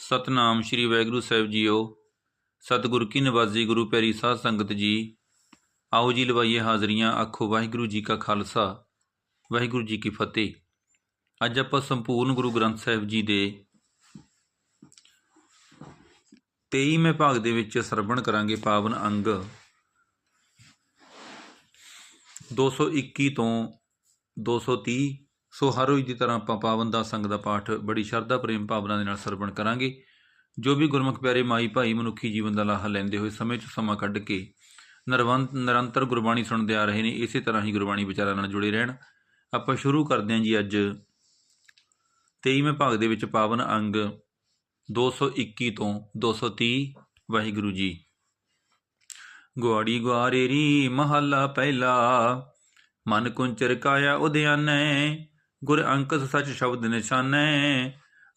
ਸਤਨਾਮ ਸ੍ਰੀ ਵਾਹਿਗੁਰੂ ਸਾਹਿਬ ਜੀਓ। ਸਤਿਗੁਰ ਕੀ ਨਿਵਾਜ਼ੀ ਗੁਰੂ ਪੈਰੀ ਸਾਧ ਸੰਗਤ ਜੀ। ਆਓ ਜੀ ਲਵਾਈਏ ਹਾਜ਼ਰੀਆਂ ਆਖੋ ਵਾਹਿਗੁਰੂ ਜੀ ਕਾ ਖਾਲਸਾ, ਵਾਹਿਗੁਰੂ ਜੀ ਕੀ ਫਤਿਹ। ਅੱਜ ਆਪਾਂ ਸੰਪੂਰਨ ਗੁਰੂ ਗ੍ਰੰਥ ਸਾਹਿਬ ਜੀ ਦੇ 23ਵੇਂ ਭਾਗ ਦੇ ਵਿੱਚ ਸਰਵਣ ਕਰਾਂਗੇ ਪਾਵਨ ਅੰਗ। 221 ਤੋਂ 230 ਸੋ ਹਰ ਰੋਜ਼ ਦੀ ਤਰ੍ਹਾਂ ਆਪਾਂ ਪਾਵਨ ਦਾ ਸੰਗ ਦਾ ਪਾਠ ਬੜੀ ਸ਼ਰਧਾ, ਪ੍ਰੇਮ ਭਾਵਨਾ ਦੇ ਨਾਲ ਸਰਵਣ ਕਰਾਂਗੇ। ਜੋ ਵੀ ਗੁਰਮੁਖ ਪਿਆਰੇ ਮਾਈ ਭਾਈ ਮਨੁੱਖੀ ਜੀਵਨ ਦਾ ਲਾਹਾ ਲੈਂਦੇ ਹੋਏ ਸਮੇਂ 'ਚ ਸਮਾਂ ਕੱਢ ਕੇ ਨਿਰਵੰਤ, ਨਿਰੰਤਰ ਗੁਰਬਾਣੀ ਸੁਣਦੇ ਆ ਰਹੇ ਨੇ, ਇਸੇ ਤਰ੍ਹਾਂ ਹੀ ਗੁਰਬਾਣੀ ਵਿਚਾਰਾਂ ਨਾਲ ਜੁੜੇ ਰਹਿਣ। ਆਪਾਂ ਸ਼ੁਰੂ ਕਰਦੇ ਹਾਂ ਜੀ ਅੱਜ 23ਵੇਂ ਭਾਗ ਦੇ ਵਿੱਚ ਪਾਵਨ ਅੰਗ 221 ਤੋਂ 230 ਵਾਹਿਗੁਰੂ ਜੀ। ਗੁਆੜੀ ਗੁਆਰੇਰੀ ਮਹੱਲਾ ਪਹਿਲਾ, ਮਨ ਕੁੰਚਰ ਕਾਇਆ ਉਦਿਆਨੈ ਗੁਰ ਅੰਕਸ ਸਚ ਸ਼ਬਦ ਨਿਸ਼ਾਨੈ,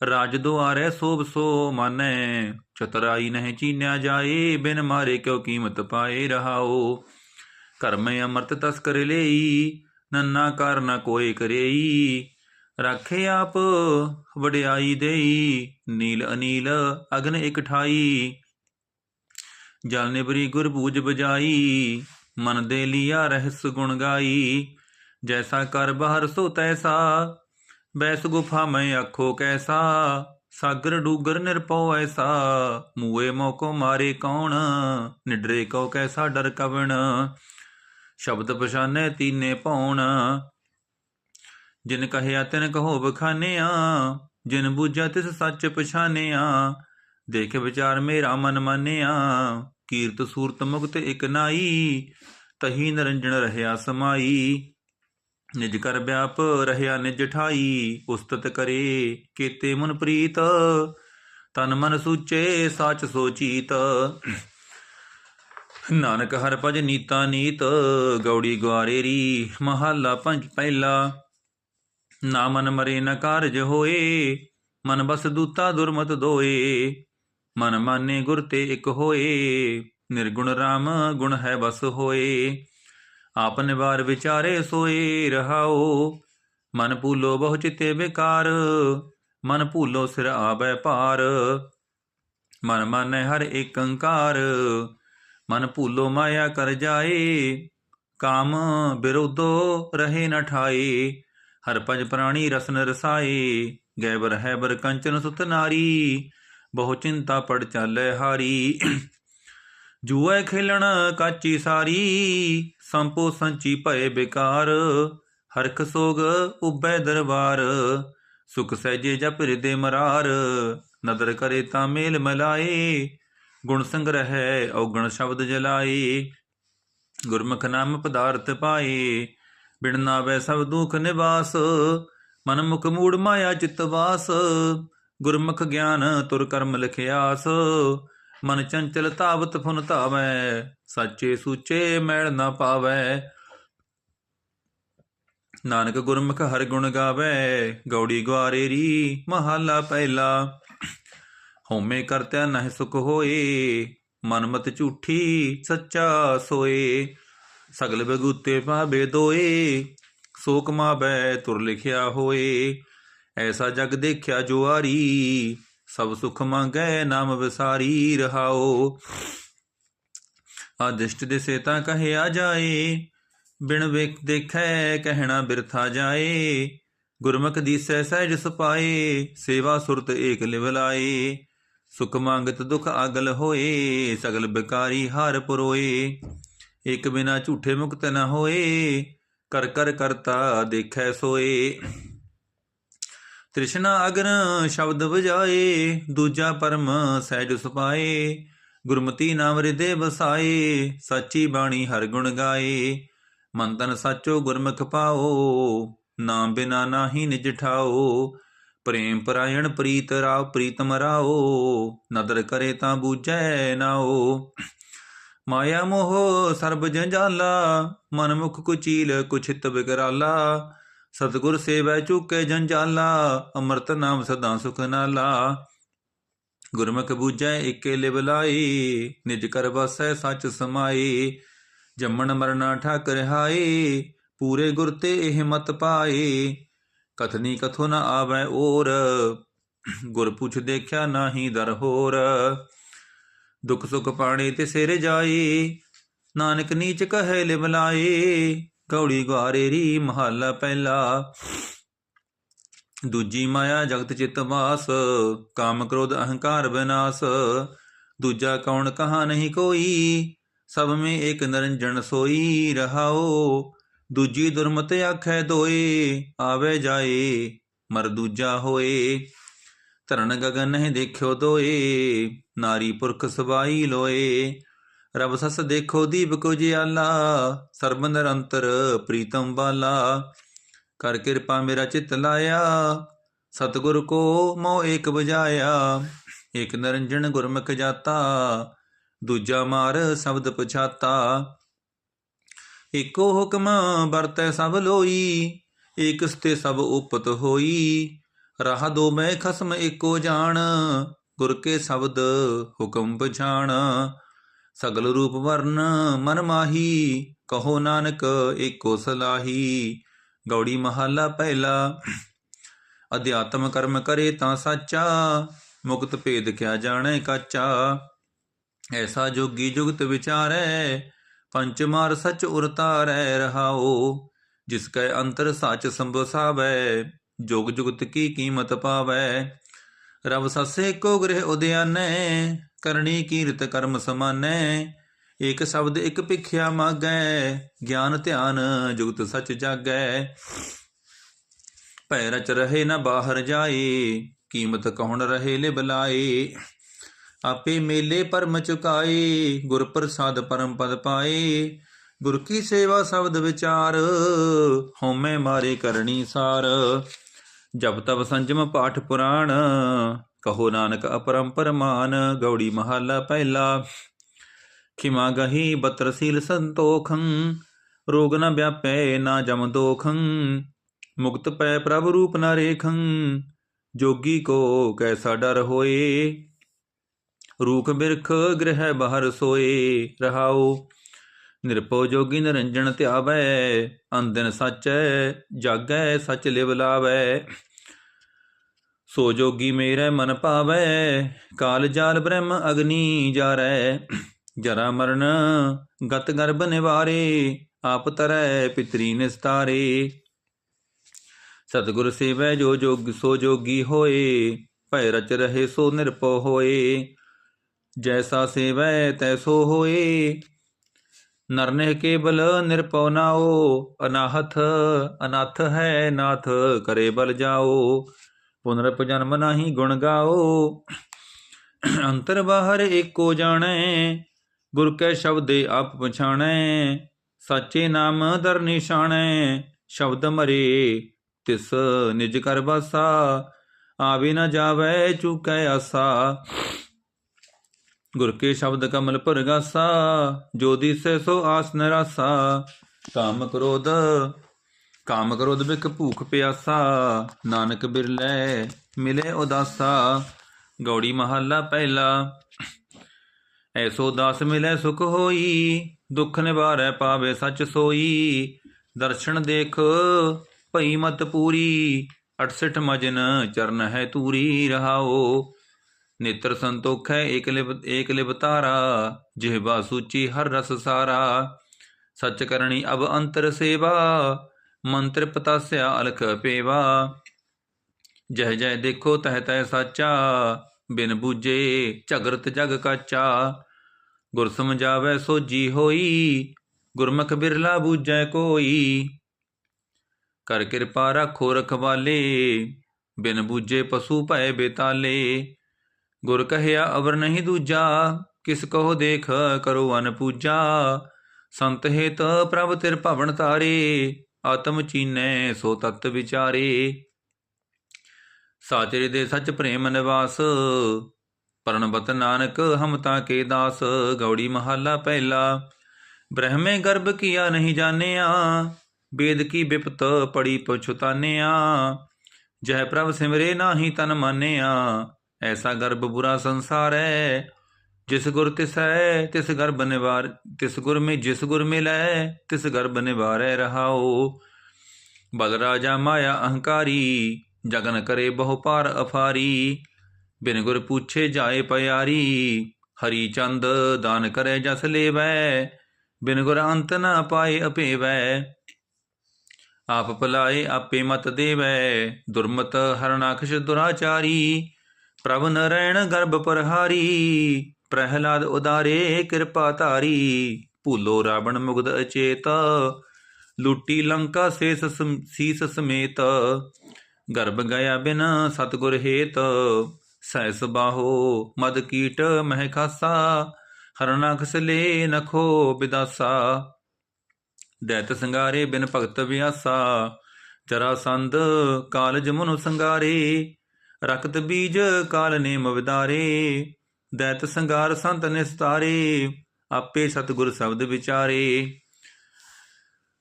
ਰਾਜ ਦੁਆਰੇ ਸੋਭ ਸੋ ਮਾਨੈ, ਚਤਰਾਈ ਨਹਿ ਚੀਨਿਆ ਜਾਏ, ਬਿਨ ਮਾਰੇ ਕਿਉ ਕੀਮਤ ਪਾਏ ਰਹਾਓ। ਕਰਮ ਅਮਰਤ ਤਸਕਰ ਲਈ, ਨੰਨਾ ਕਰ ਨ ਕੋਏ ਕਰੇਈ। ਰਾਖੇ ਆਪ ਵਡਿਆਈ ਦੇਈ, ਨੀਲ ਅਨੀਲ ਅਗਨ ਇਕਠਾਈ। ਜਲ ਨਿਬਰੀ ਗੁਰ ਬੂਝ ਬਜਾਈ ਮਨ ਦੇ ਲਿਆ ਰਹਿਸ ਗੁਣ ਗਾਈ। ਜੈਸਾ ਕਰ ਬਹਰ ਸੋ ਤੈਸਾ ਬੈਸ ਗੁਫਾ ਮੈਂ ਆਖੋ ਕੈਸਾ ਸਾਗਰ ਡੂਗਰ ਨਿਰਪਉ ਐਸਾ ਮੂਏ ਮੋਕੋ ਮਾਰੇ ਕੌਣ ਨਿਡਰੇ ਕੋ ਕੈਸਾ ਡਰ ਕਵਣ ਸ਼ਬਦ ਪਛਾਨੇ ਤੀਨੇ ਪਉਣ ਜਿਨ ਕਹਿਆ ਤਿਨ ਕਹੋ ਬਖਾਨਿਆ ਜਿਨ ਬੁਝਾ ਤਿਸ ਸੱਚ ਪਛਾਨਿਆ ਦੇਖ ਵਿਚਾਰ ਮੇਰਾ ਮਨ ਮਾਨਿਆ ਕੀਰਤ ਸੂਰਤ ਮੁਕਤ ਇਕ ਨਾਈ ਤਹੀ ਨਰੰਜਣ ਰਹਿਆ ਸਮਾਈ ਨਿਜ ਕਰ ਵਿਆਪ ਰਹਿਆ ਨਿਜ ਠਾਈ, ਉਸਤਤ ਕਰੇ ਕੀਤੇ ਮਨ ਪ੍ਰੀਤ, ਤਨ ਮਨ ਸੂਚੇ ਸਾਚ ਸੋਚੀਤ ਨਾਨਕ ਹਰ ਭਜ ਨੀਤਾ ਨੀਤ, ਗੌੜੀ ਗਵਾਰੇਰੀ ਮਹੱਲਾ ਪੰਜ ਪਹਿਲਾ। ਨਾ ਮਨ ਮਰੇ ਨ ਕਾਰਜ ਹੋਏ, ਮਨ ਬਸ ਦੂਤਾ ਦੁਰਮਤ ਦੋਏ। ਮਨ ਮਾਨੇ ਗੁਰ ਤੇ ਇਕ ਹੋਏ, ਨਿਰਗੁਣ RAM ਗੁਣ ਹੈ ਬਸ ਹੋਏ। ਆਪ ਨਿਵਾਰ ਵਿਚਾਰੇ ਸੋਏ ਰਹਾਓ। ਮਨ ਭੂਲੋ ਬਹੁ ਚਿਤੇ ਵਿਕਾਰ ਮਨ ਭੂਲੋ ਸਿਰ ਆਵੈ ਭਾਰ। ਮਨ ਮਾਨੈ ਹਰ ਏਕ ਮਨ ਭੂਲੋ ਮਾਇਆ ਕਰ ਜਾਏ। ਕਾਮ ਬਿਰੋਧੋ ਰਹੇ ਨ ਠਾਏ, ਹਰ ਪਜ ਪ੍ਰਾਣੀ ਰਸਨ ਰਸਾਏ। ਗੈਬਰ ਹੈ ਬਰ ਕੰਚਨ ਸੁਤ ਨਾਰੀ, ਬਹੁ ਚਿੰਤਾ ਪੜ ਚਾਲੇ ਹਾਰੀ। ਜੂਏ ਖੇਲਣ ਕਾਚੀ ਸਾਰੀ, ਸੰਪੋ ਸੰਚੀ ਭਏ ਬਿਕਾਰ। ਹਰਖ ਸੋਗ ਉਬੈ ਦਰਬਾਰ, ਸੁਖ ਸਹਿਜੇ ਜਪ ਹਿਰਦੇ ਮਰਾਰ। ਨਦਰ ਕਰੇ ਤਾਂ ਮੇਲ ਮਲਾਏ, ਗੁਣ ਸੰਗ੍ਰਹਿ ਔਗਣ ਸ਼ਬਦ ਜਲਾਏ। ਗੁਰਮੁਖ ਨਾਮ ਪਦਾਰਥ ਪਾਏ, ਬਿਨ ਨਾਵੇ ਸਭ ਦੁਖ ਨਿਵਾਸ। ਮਨ ਮੁਖ ਮੂੜ ਮਾਇਆ ਚਿਤ ਵਾਸ, ਗੁਰਮੁਖ ਗਿਆਨ ਤੁਰ ਕਰਮ ਲਿਖਿਆਸ। ਮਨ ਚੰਚਲ ਧਾਵਤ ਫੁਨ ਧਾਵੈ, ਸਾਚੇ ਸੂਚੇ ਮੈਲ ਨਾ ਪਾਵੈ। ਨਾਨਕ ਗੁਰਮੁਖ ਹਰ ਗੁਣ ਗਾਵੈ, ਗੌੜੀ ਗਵਾਰੇਰੀ ਮਹੱਲਾ ਪਹਿਲਾ। ਹਉਮੈ ਕਰਤਿਆ ਨਹਿ ਸੁਖ ਹੋਏ ਮਨਮਤ ਝੂਠੀ ਸੱਚਾ ਸੋਏ। ਸਗਲ ਬਗੂਤੇ ਭਾਵੇ ਦੋਏ, ਸੋਕ ਮਾਬੈ ਤੁਰ ਲਿਖਿਆ ਹੋਏ। ਐਸਾ ਜਗ ਦੇਖਿਆ ਜੁਆਰੀ ਸਭ ਸੁਖ ਮੰਗੈ, ਨਾਮ ਵਿਸਾਰੀ ਰਹਾਓ। ਆਦਿਸ਼ਟ ਦੇ ਸੇਤਾ ਕਹਿਆ ਜਾਏ, ਬਿਨ ਵੇਖ ਦੇਖੈ ਕਹਿਣਾ ਬਿਰਥਾ ਜਾਏ। ਗੁਰਮੁਖ ਦੀਸੈ ਸਹਿਜ ਸੁਪਾਏ, ਸੇਵਾ ਸੁਰਤ ਏਕ ਲਿਵ ਲਾਏ। ਸੁਖ ਮੰਗਤ ਦੁਖ ਅਗਲ ਹੋਏ, ਸਗਲ ਬਿਕਾਰੀ ਹਾਰ ਪਰੋਏ। ਇਕ ਬਿਨਾ ਝੂਠੇ ਮੁਕਤ ਨ ਹੋਏ, ਕਰ ਕਰ ਕਰਤਾ ਦੇਖੈ ਸੋਏ। ਤ੍ਰਿਸ਼ਨਾ ਅਗਨ ਸ਼ਬਦ ਵਜਾਏ, ਦੂਜਾ ਪਰਮ ਸਹਿਜ ਸੁਪਾਏ ਗੁਰਮਤੀ ਨਾਮ ਹਿਰਦੇ ਵਸਾਏ, ਸੱਚੀ ਬਾਣੀ ਹਰ ਗੁਣ ਗਾਏ। ਮਨ ਤਨ ਸਾਚੋ ਗੁਰਮੁਖ ਪਾਓ, ਨਾਮ ਬਿਨਾ ਨਾਹੀ ਨਿਜ ਠਾਓ। ਪ੍ਰੇਮ ਪਰਾਇਣ ਪ੍ਰੀਤ ਰਾਵ ਪ੍ਰੀਤਮ ਰਾਓ ਨਦਰ ਕਰੇ ਤਾਂ ਬੂਝੈ ਨਾਓ। ਮਾਇਆ ਮੋਹ ਸਰਬ ਜੰਜਾਲਾ, ਮਨ ਮੁਖ ਕੁਚੀਲ ਕੁਛਿਤ ਬਿਕਰਾਲਾ ਸਤਿਗੁਰ ਸੇਵੈ ਚੁਕੇ ਜੰਜਾਲਾ ਅੰਮ੍ਰਿਤ ਨਾਮ ਸਦਾ ਸੁਖ ਨਾਲਾ। ਗੁਰਮੁਖ ਬੂਝੈ ਏਕੇ ਲਿਵ ਲਾਈ, ਨਿਜ ਕਰ ਵਸੈ ਸੱਚ ਸਮਾਈ। ਜੰਮਣ ਮਰਨਾ ਠਾਕ ਰਹਾਈ, ਪੂਰੇ ਗੁਰ ਤੇ ਇਹ ਮਤ ਪਾਏ ਕਥਨੀ ਕਥੋ ਨ ਆਵੈ ਔਰ ਗੁਰ ਪੁੱਛ ਦੇਖਿਆ ਨਾਹੀ ਦਰ ਹੋਰ। ਦੁਖ ਸੁਖ ਪਾਣੀ ਤੇ ਸਿਰ ਜਾਏ ਨਾਨਕ ਨੀਚ ਕਹੇ ਲਿ ਬਲਾਏ ਗੌੜੀ ਗਵਾਰੇ ਰੀ ਮਹੱਲਾ ਪਹਿਲਾ। ਦੂਜੀ ਮਾਇਆ ਜਗਤ ਚਿਤ ਵਾਸ, ਕਾਮ ਕ੍ਰੋਧ ਅਹੰਕਾਰ ਵਿਨਾਸ਼ ਦੂਜਾ ਕੌਣ ਕਹਾ ਨਹੀਂ ਕੋਈ, ਸਭ ਮੇ ਏਕ ਨਿਰੰਜਨ ਸੋਈ ਰਹਾਓ। ਦੂਜੀ ਦੁਰਮਤ ਆਖੈ ਦੋਏ, ਆਵੇ ਜਾਏ, ਮਰ ਦੂਜਾ ਹੋਏ। ਧਰਨ ਗਗਨ ਨਹੀਂ ਦੇਖਿਓ ਦੋਏ, ਨਾਰੀ ਪੁਰਖ ਸਬਾਈ ਲੋਏ। ਰਬ ਸਸ ਦੇਖੋ ਦੀਪ ਜਿਆਲਾ, ਸਰਬ ਨਿਰੰਤਰ ਪ੍ਰੀਤਮ ਵਾਲਾ ਕਰ ਕਿਰਪਾ ਮੇਰਾ ਚਿਤ ਲਾਇਆ, ਸਤਿਗੁਰ ਕੋ ਮੋ ਏਕ ਬਜਾਇਆ ਏਕ ਨਿਰੰਜਨ ਗੁਰਮੁਖ ਜਾਤਾ, ਦੂਜਾ ਮਾਰ ਸ਼ਬਦ ਪਛਾਤਾ। ਏਕੋ ਹੁਕਮ ਵਰਤੈ ਸਭ ਲੋਈ, ਏਕ ਤੇ ਸਭ ਉਪਤ ਹੋਈ। ਰਾਹ ਦੋ ਮੈਂ ਖਸਮ ਏਕੋ ਜਾਣ, ਗੁਰ ਕੇ ਸ਼ਬਦ ਹੁਕਮ ਪਛਾਣ। ਸਗਲ ਰੂਪ ਵਰਨ ਮਨ ਮਾਹੀ, ਕਹੋ ਨਾਨਕ ਏਕੋ ਸਲਾਹੀ। ਗੌੜੀ ਮਹੱਲਾ ਪਹਿਲਾ, ਅਧਿਆਤਮ ਕਰਮ ਕਰੇ ਤਾਂ ਸਾਚਾ, ਮੁਕਤ ਭੇਦ ਕਿਆ ਜਾਣੈ ਕਾਚਾ। ਐਸਾ ਜੋਗੀ ਜੁਗਤ ਵਿਚਾਰੈ, ਪੰਚ ਮਾਰ ਸਚ ਉਰਤਾਰੈ ਰਹਾਓ ਜਿਸ ਕੈ ਅੰਤਰ ਸੱਚ ਸੰਭਸਾਵੈ ਜੋਗ ਜੁਗਤ ਕੀ ਕੀਮਤ ਪਾਵੈ। ਰਬ ਸਸੇ ਕੋ ਗ੍ਰਹਿ ਉਦਿਆਨੈ ਕਰਨੀ ਕੀਰਤ ਕਰਮ ਸਮਾਨੈ, ਏਕ ਸ਼ਬਦ ਇਕ ਭਿਖਿਆ ਮਾਗੈ, ਗਿਆਨ ਧਿਆਨ ਜੁਗਤ ਸਚ ਜਾਗੈ। ਭੈ ਰਚ ਰਹੇ ਨਾ ਬਾਹਰ ਜਾਏ, ਕੀਮਤ ਕਹੁਣ ਰਹੇ ਲਿ ਬਲਾਏ ਆਪੇ ਮੇਲੇ ਪਰਮ ਚੁਕਾਏ, ਗੁਰ ਪ੍ਰਸਾਦ ਪਰਮ ਪਦ ਪਾਏ। ਗੁਰ ਕੀ ਸੇਵਾ ਸ਼ਬਦ ਵਿਚਾਰ, ਹਉਮੈ ਮਾਰੇ ਕਰਨੀ ਸਾਰ। ਜਪ ਤਪ ਸੰਜਮ ਪਾਠ ਪੁਰਾਣ ਕਹੋ ਨਾਨਕ ਅਪਰੰਪਰ ਮਾਨ ਗੌੜੀ ਮਹੱਲਾ ਪਹਿਲਾ। ਖਿਮਾ ਗਹੀ ਬਤਰਸੀਲ ਸੰਤੋਖੰ, ਰੋਗ ਨ ਵਿਆਪੈ, ਨਾ ਜਮ ਦੋਖੰ। ਮੁਕਤ ਪੈ ਪ੍ਰਭ ਰੂਪ ਨ ਰੇਖੰ, ਜੋਗੀ ਕੋ ਕੈਸਾ ਡਰ ਹੋਏ। ਰੂਖ ਬਿਰਖ ਗ੍ਰਹਿ ਬਾਹਰ ਸੋਏ, ਰਹਾਉ। ਨਿਰਪਉ ਜੋਗੀ ਨਿਰੰਜਨ ਧਿਆਵੈ ਅੰਦਨ ਸਚੈ, ਜਾਗੈ ਸਚ ਲਿਵ ਲਾਵੈ। ਸੋ ਜੋਗੀ ਮੇਰੇ ਮਨ ਭਾਵੈ, ਕਾਲ ਜਾਲ ਬ੍ਰਹਮ ਅਗਨੀ ਜਾਰੈ। ਜਰਾ ਮਰਨ ਗਤ ਗਰਭ ਨਿਵਾਰੇ, ਆਪ ਤਰੈ ਪਿਤਰੀ ਨਿਸਤਾਰੇ। ਸਤਿਗੁਰ ਸੇਵੈ ਜੋ ਜੋਗ, ਸੋ ਜੋਗੀ ਹੋਏ, ਭੈ ਰਚ ਰਹੇ ਸੋ ਨਿਰਪਉ ਹੋਏ। ਜੈਸਾ ਸੇਵੈ ਤੈਸੋ ਹੋਏ। ਨਰਨਹਿ ਕੇਵਲ ਨਿਰਪਉ ਨਾਓ ਅਨਾਹਥ ਅਨਾਥ ਹੈ ਨਾਥ, ਕਰੇ ਬਲ ਜਾਓ ਪੁਨਰਪ ਜਨਮ ਨਾਹੀ ਗੁਣ ਗਾਓ। ਅੰਤਰ ਬਾਹਰ ਏਕੋ ਜਾਣੈ, ਗੁਰ ਕੈ ਸ਼ਬਦੇ ਆਪ ਪਛਾਣੈ, ਸਾਚੇ ਨਾਮ ਦਰ ਨਿਸ਼ਾਨੈ ਸ਼ਬਦ ਮਰੇ ਤਿਸ ਨਿਜ ਕਰ ਬਾਸਾ, ਆਵੇ ਨਾ ਜਾਵੈ ਚੁਕੈ ਆਸਾ। ਗੁਰ ਕੇ ਸ਼ਬਦ ਕਮਲ ਪਰਗਾਸਾ ਜੋ ਦਿਸੈ ਸੋ ਆਸ ਨਰਾਸਾ, ਕਾਮ ਕ੍ਰੋਧ ਕਾਮ ਕ੍ਰੋਧ ਬਿਕ ਭੂਖ ਪਿਆਸਾ, ਨਾਨਕ ਬਿਰਲੇ ਮਿਲੇ ਉਦਾਸਾ, ਗੌੜੀ ਮਹੱਲਾ ਪਹਿਲਾ। ਐਸੋ ਦਾਸ ਮਿਲੇ ਸੁਖ ਹੋਈ, ਦੁੱਖ ਨਿਵਾਰੈ ਪਾਵੇ ਸਚ ਸੋਈ। ਦਰਸ਼ਨ ਦੇਖ ਭਈ ਮਤ ਪੂਰੀ 68 ਮਜਨ ਚਰਨ ਹੈ ਤੂਰੀ ਰਹਾਓ। ਨੇਤਰ ਸੰਤੋਖ ਹੈ ਏਕ ਲਿਬ ਏਕ ਲਿਬਤਾਰਾ ਤਾਰਾ ਸੂਚੀ ਹਰ ਰਸ ਸਾਰਾ। ਸਚ ਕਰਨੀ ਅਬ ਅੰਤਰ ਸੇਵਾ ਮੰਤਰ ਪਤਾਸਿਆ ਅਲਖ ਪੇਵਾ ਜਹ ਜਹ ਦੇਖੋ ਤਹ ਤਹ ਸਾਚਾ ਬਿਨ ਬੂਝੇ ਝਗਰਤ ਜਗ ਕਾਚਾ ਗੁਰ ਸਮਝਾਵੇ ਸੋਜੀ ਹੋਈ ਗੁਰਮੁਖ ਬਿਰਲਾ ਬੂਝੈ ਕੋਈ ਕਰ ਕਿਰਪਾ ਰੱਖੋ ਰਖਵਾਲੇ ਬਿਨ ਬੂਝੇ ਪਸ਼ੂ ਭੈ ਬੇਤਾਲੇ ਗੁਰ ਕਹਿਆ ਅਵਰ ਨਹੀਂ ਦੂਜਾ ਕਿਸ ਕਹੋ ਦੇਖ ਕਰੋ ਅਨ ਪੂਜਾ ਸੰਤ ਹੇਤ ਪ੍ਰਭ ਤਿਰ ਭਵਨ ਤਾਰੇ ਆਤਮ ਚੀਨੈ ਸੋ ਤਤ ਵਿਚਾਰੇ। ਸਾਚਰੇ ਦੇ ਸੱਚ ਪ੍ਰੇਮ ਨਿਵਾਸ ਪਰਣਬਤ ਨਾਨਕ ਹਮ ਤਾ ਕੇ ਦਾਸ, ਗੌੜੀ ਮਹੱਲਾ ਪਹਿਲਾ। ਬ੍ਰਹਮੇ ਗਰਭ ਕੀਆ ਨਹੀਂ ਜਾਣਿਆ ਵੇਦ ਕੀ ਬਿਪਤ ਪੜੀ ਪਛੁਤਾਨਿਆ ਜਹ ਪ੍ਰਭ ਸਿਮਰੇ ਨਾਹੀ ਤਨ ਮਾਨਿਆ, ਐਸਾ ਗਰਭ ਬੁਰਾ ਸੰਸਾਰ ਹੈ ਜਿਸ ਗੁਰ ਤਿਸੈ ਤਿਸ ਗਰਭ ਨਿਵਾਰ ਤਿਸ ਗੁਰ ਮੇ ਜਿਸ ਗੁਰ ਮਿਲੈ, ਤਿਸ ਗਰਭ ਨਿਵਾਰੈ ਰਹਾਓ ਬਲ ਰਾਜਾ ਮਾਇਆ ਅਹੰਕਾਰੀ, ਜਗਨ ਕਰੇ ਬਹੁ ਪਾਰ ਅਫਾਰੀ। ਬਿਨ ਗੁਰ ਪੁੱਛੇ ਜਾਏ ਪਿਆਰੀ, ਹਰੀ ਚੰਦ ਦਾਨ ਕਰੇ ਜਸ ਲੇਵੈ। ਬਿਨ ਗੁਰ ਅੰਤ ਨ ਪਾਏ ਅਪੇਵੈ। ਆਪ ਭਲਾਏ ਆਪੇ ਮਤ ਦੇਵੈ। ਦੁਰਮਤ ਹਰਨਾਖਸ਼ ਦੁਰਾਚਾਰੀ, ਪ੍ਰਭ ਨਰੈਣ ਗਰਭ ਪਰਹਾਰੀ। ਪ੍ਰਹਿਲਾਦ ਉਦਾਰੇ, ਕਿਰਪਾ ਧਾਰੀ, ਭੂਲੋ ਰਾਵਣ ਮੁਗਦ ਅਚੇਤ, ਲੁੱਟੀ ਲੰਕਾ ਸੇਸ ਸੀਸ ਸਮੇਤ। ਗਰਭ ਗਿਆ ਬਿਨ ਸਤਗੁਰ ਹੇਤ, ਸੈਸ ਬਾਹੋ ਮਦ ਕੀਟ ਮਹਿ ਖਾਸਾ ਹਰਨਾ ਖਸਲੇ ਨਖੋ ਬਿਦਾਸਾ। ਦੈਤ ਸੰਗਾਰੇ ਬਿਨ ਭਗਤ ਵਿਆਸਾ, ਜਰਾ ਸੰਦ ਕਾਲਜ ਮਨੁ ਸੰਗਾਰੇ, ਰਕਤ ਬੀਜ ਕਾਲ ਨੇਮ ਵਿਦਾਰੇ। ਦੈਤ ਸੰਗਾਰ ਸੰਤ ਨਿਸਤਾਰੇ, ਆਪੇ ਸਤਿਗੁਰ ਸ਼ਬਦ ਵਿਚਾਰੇ।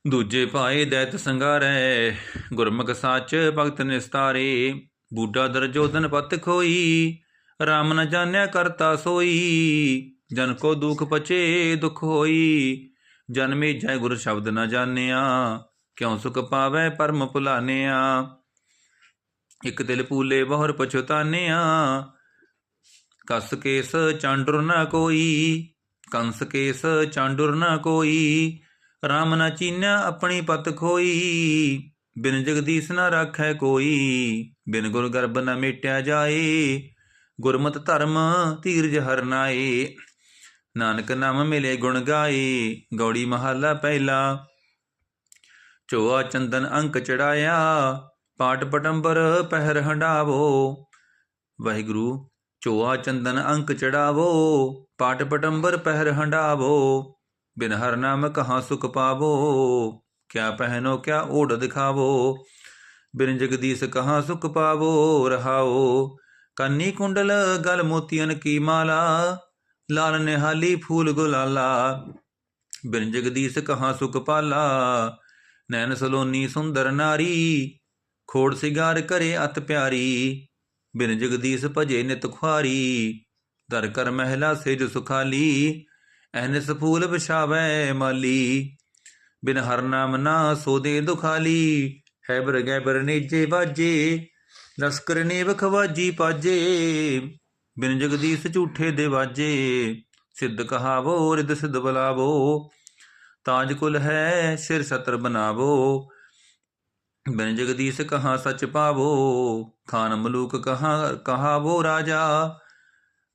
ਦੂਜੇ ਪਾਏ ਦੈਤ ਸੰਗਾਰੈ, ਗੁਰਮੁਖ ਸਾਚ ਭਗਤ ਨਿਸਤਾਰੇ। ਬੂਢਾ ਦਰਜੋਦਨ ਪਤ ਖੋਈ RAM ਨ ਜਾਣਿਆ ਕਰਤਾ ਸੋਈ। ਜਨ ਕੋ ਦੁਖ ਪਚੇ, ਦੁਖ ਹੋਈ। ਜਨਮੇ ਜੈ ਗੁਰ ਸ਼ਬਦ ਨ ਜਾਣਿਆ, ਕਿਉ ਸੁਖ ਪਾਵੈ ਪਰਮ ਭੁਲਾਨਿਆ। ਇਕ ਦਿਲ ਪੂਲੇ ਬਹੁਰ ਪਛਤਾਨਿਆ ਕਸ ਕੇਸ ਚਾਂਡੁਰ ਨਾ ਕੋਈ, ਕੰਸ ਕੇਸ ਚਾਂਡੁਰ ਨਾ ਕੋਈ RAM ਨਾ ਚੀਨਾ ਆਪਣੀ ਪਤ ਖੋਈ, ਬਿਨ ਜਗਦੀਸ਼ ਨਾ ਰਾਖੈ ਕੋਈ, ਬਿਨ ਗੁਰ ਗਰਭ ਨ ਮੇਟਿਆ ਜਾਏ, ਗੁਰਮਤ ਧਰਮ ਧੀਰਜ ਹਰਨਾਏ ਨਾਨਕ ਨਾਮ ਮਿਲੇ ਗੁਣ ਗਾਏ, ਗੌੜੀ ਮਹੱਲਾ ਪਹਿਲਾ, ਚੋਆ ਚੰਦਨ ਅੰਕ ਚੜਾਇਆ ਪਾਟ ਪਟੰਬਰ ਪਹਿਰ ਹੰਡਾਵੋ, ਵਾਹਿਗੁਰੂ ਚੋਆ ਚੰਦਨ ਅੰਕ ਚੜਾਵੋ, ਪਾਟ ਪਟੰਬਰ ਪਹਿਰ ਹੰਡਾਵੋ, ਬਿਨ ਹਰ ਨਾਮ ਕਹਾਂ ਸੁਖ ਪਾਵੋ, ਕਿਆ ਪਹਿਨੋ ਕਿਆ ਓੜ ਦਿਖਾਵੋ, ਬਿਨ ਜਗਦੀਸ਼ ਕਹਾਂ ਸੁਖ ਪਾਵੋ, ਰਹਾਓ, ਕੰਨੀ ਕੁੰਡਲ ਗਲ ਮੋਤੀਆਂ ਕੀ ਮਾਲਾ, ਲਾਲ ਨਿਹਾਲੀ ਫੂਲ ਗੁਲਾਲਾ, ਬਿਨ ਜਗਦੀਸ਼ ਕਹਾਂ ਸੁਖ ਪਾਲਾ, ਨੈਣ ਸਲੋਨੀ ਸੁੰਦਰ ਨਾਰੀ, ਖੋੜ ਸਿਗਾਰ ਕਰੇ ਅਤ ਪਿਆਰੀ ਬਿਨ ਜਗਦੀਸ਼ ਭਜੇ ਨਿਤ ਖੁਆਰੀ ਦਰ ਕਰ ਮਹਿਲਾ ਸੇਜ ਸੁਖਾਲੀ ਐਨਸ ਫੂਲ ਵਿਛਾਵੈ ਮਾਲੀ। ਬਿਨ ਹਰ ਨਾਮ ਨਾ ਸੋਦੇ ਦੁਖਾਲੀ, ਹੈਬਰ ਗੈਬਰ ਨੇਜੇ ਵਾਜੇ, ਲਸਕਰ ਨੇਵ ਖਵਾਜੀ ਪਾਜੇ। ਬਿਨ ਜਗਦੀਸ਼ ਝੂਠੇ ਦੇ ਵਾਜੇ, ਸਿੱਧ ਕਹਾਵੋ ਰਿਦ ਸਿੱਧ ਬਲਾਵੋ। ਤਾਜ ਕੁਲ ਹੈ ਸਿਰ ਸਤਰ ਬਨਾਵੋ। ਬਿਨ ਜਗਦੀਸ਼ ਕਹਾ ਸਚ ਪਾਵੋ ਖਾਨ ਮਲੂਕ ਕਹਾ, ਕਹਾਵੋ ਰਾਜਾ।